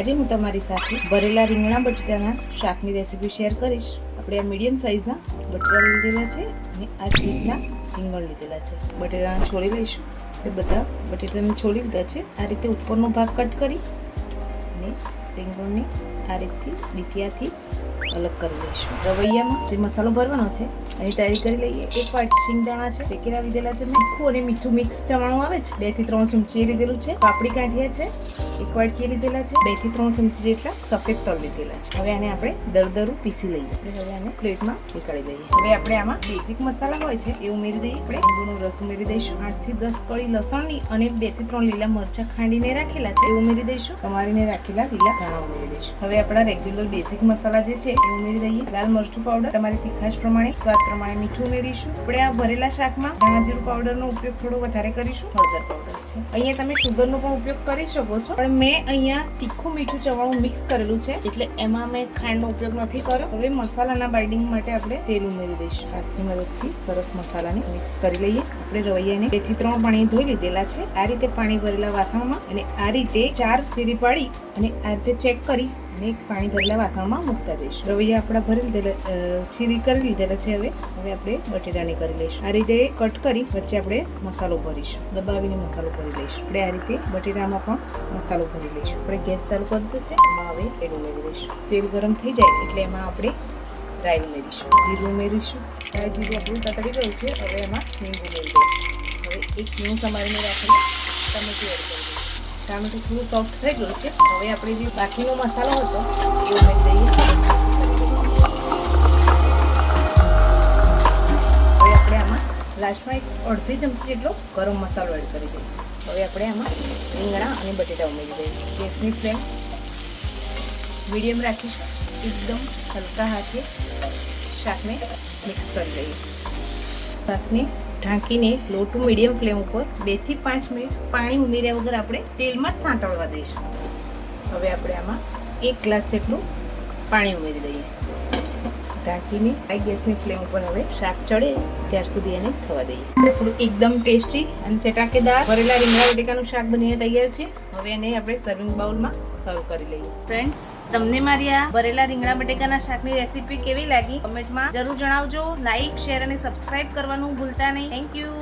આજે હું તમારી સાથે ભરેલા રીંગણા બટેટાના શાકની રેસીપી શેર કરીશ. આપણે આ મીડિયમ સાઇઝના બટેટા લીધેલા છે અને આ રીતના રીંગણ લીધેલા છે. બટેટાને છોડી લઈશું. એ બધા બટેટાને છોડી લીધા છે. આ રીતે ઉપરનો ભાગ કટ કરી અને રીંગણને આ રીતથી ડીટિયાથી અલગ કરી લઈશું. રવૈયામાં જે મસાલો ભરવાનો છે એની તૈયારી કરી લઈએ. એક વાટ શિંગદાણા છે શેકેલા લીધેલા છે. મીઠું અને મીઠું મિક્સ ચવાણું આવે છે. બેથી ત્રણ ચમચી લીધેલું છે. પાપડી કાંઠિયા છે. એક વાટકી લીધેલા છે. બેથી ત્રણ ચમચી જેટલા સફેદ તલ લીધેલા છે. હવે આને આપણે દરદરું પીસી લઈએ. હવે આને પ્લેટમાં નીકાળી દઈએ હવે આપણે આમાં બેઝિક મસાલા હોય છે એ ઉમેરી દઈએ. આપણે લીંબુનો રસ ઉમેરી દઈશું. આઠથી દસ કળી લસણની અને બેથી ત્રણ લીલા મરચા ખાંડીને રાખેલા છે. એ ઉમેરી દઈશું. તમારીને રાખેલા લીલા ધાણા ઉમેરી દઈશું. હવે આપણા રેગ્યુલર બેઝિક મસાલા જે છે એ ઉમેરી દઈએ. લાલ મરચું પાવડર તમારી તીખાશ પ્રમાણે. સ્વાદ પ્રમાણે મીઠું ઉમેરીશું. આપણે આ ભરેલા શાકમાં ધાણા જીરું પાવડરનો ઉપયોગ થોડો વધારે કરીશું. હળદર પાવડર છે. અહીંયા તમે શુગરનો પણ ઉપયોગ કરી શકો છો. પણ મેં અહીંયા તીખું મીઠું ચવાણું મિક્સ કરેલું છે. એટલે એમાં મેં ખાંડનો ઉપયોગ નથી કર્યો. હવે મસાલાના બાઇડિંગ માટે આપણે તેલ ઉમેરી દઈશું. હાથની મદદથી સરસ મસાલાને મિક્સ કરી લઈએ. આપણે રવૈયાને બેથી ત્રણ પાણી ધોઈ લીધેલા છે. આ રીતે પાણી ભરેલા વાસણમાં અને આ રીતે ચાર સીરી પાડી અને આ રીતે ચેક કરી અને પાણી ભરેલા વાસણમાં મૂકતા જઈશું. રવૈયા આપણા ભરી લીધેલા છીરી કરી લીધેલા છે હવે. હવે આપણે બટેટાની કરી લઈશું. આ રીતે કટ કરી વચ્ચે આપણે મસાલો ભરીશું. દબાવીને મસાલો ભરી લઈશું. આપણે આ રીતે બટેટામાં પણ મસાલો ભરી લઈશું. આપણે ગેસ ચાલુ કરી દીધો છે. એમાં હવે તેલ ઉમેરી દઈશું. તેલ ગરમ થઈ જાય એટલે એમાં આપણે રાઈ ઉમેરીશું. જીરું ઉમેરીશું. રાઈ જીરું આપણું તતડી ગયું છે હવે એમાં હિંગ ઉમેરી દઈશું. હવે એક હિંગ સમારીને રાખેલું ટમેટું એડ કરી ટામેટું થોડું સોફ્ટ થઈ ગયું છે. હવે આપણે જે બાકીનો મસાલો હતો, એ ઉમેરી દઈએ. હવે આપણે આમાં લાસ્ટમાં એક અડધી ચમચી જેટલો ગરમ મસાલો એડ કરી દઈએ. હવે આપણે આમાં રીંગણા અને બટેટા ઉમેરી દઈએ. ગેસની ફ્લેમ મીડિયમ રાખીશું એકદમ હલકા હાથે શાકને મિક્સ કરી દઈએ. શાકને ઢાંકીને લો ટુ મીડિયમ ફ્લેમ ઉપર બેથી પાંચ મિનિટ પાણી ઉમેર્યા વગર આપણે તેલમાં જ સાંતળવા દઈશું. હવે આપણે આમાં એક ગ્લાસ જેટલું પાણી ઉમેરી દઈએ. ઢાંકીને આ ગેસની ફ્લેમ ઉપર હવે શાક ચડે ત્યાર સુધી એને થવા દઈએ. આપણું એકદમ ટેસ્ટી અને ચટાકેદાર ભરેલા રીંગણા બટેકાનું શાક બનીને તૈયાર છે. હવે એને આપણે સર્વિંગ બાઉલમાં સર્વ કરી લઈએ. ફ્રેન્ડ્સ તમને મારી આ ભરેલા રીંગણા બટેકાના શાકની રેસીપી કેવી લાગી? કમેન્ટમાં જરૂર જણાવજો. લાઈક શેર અને સબસ્ક્રાઇબ કરવાનું ભૂલતા નહીં. Thank you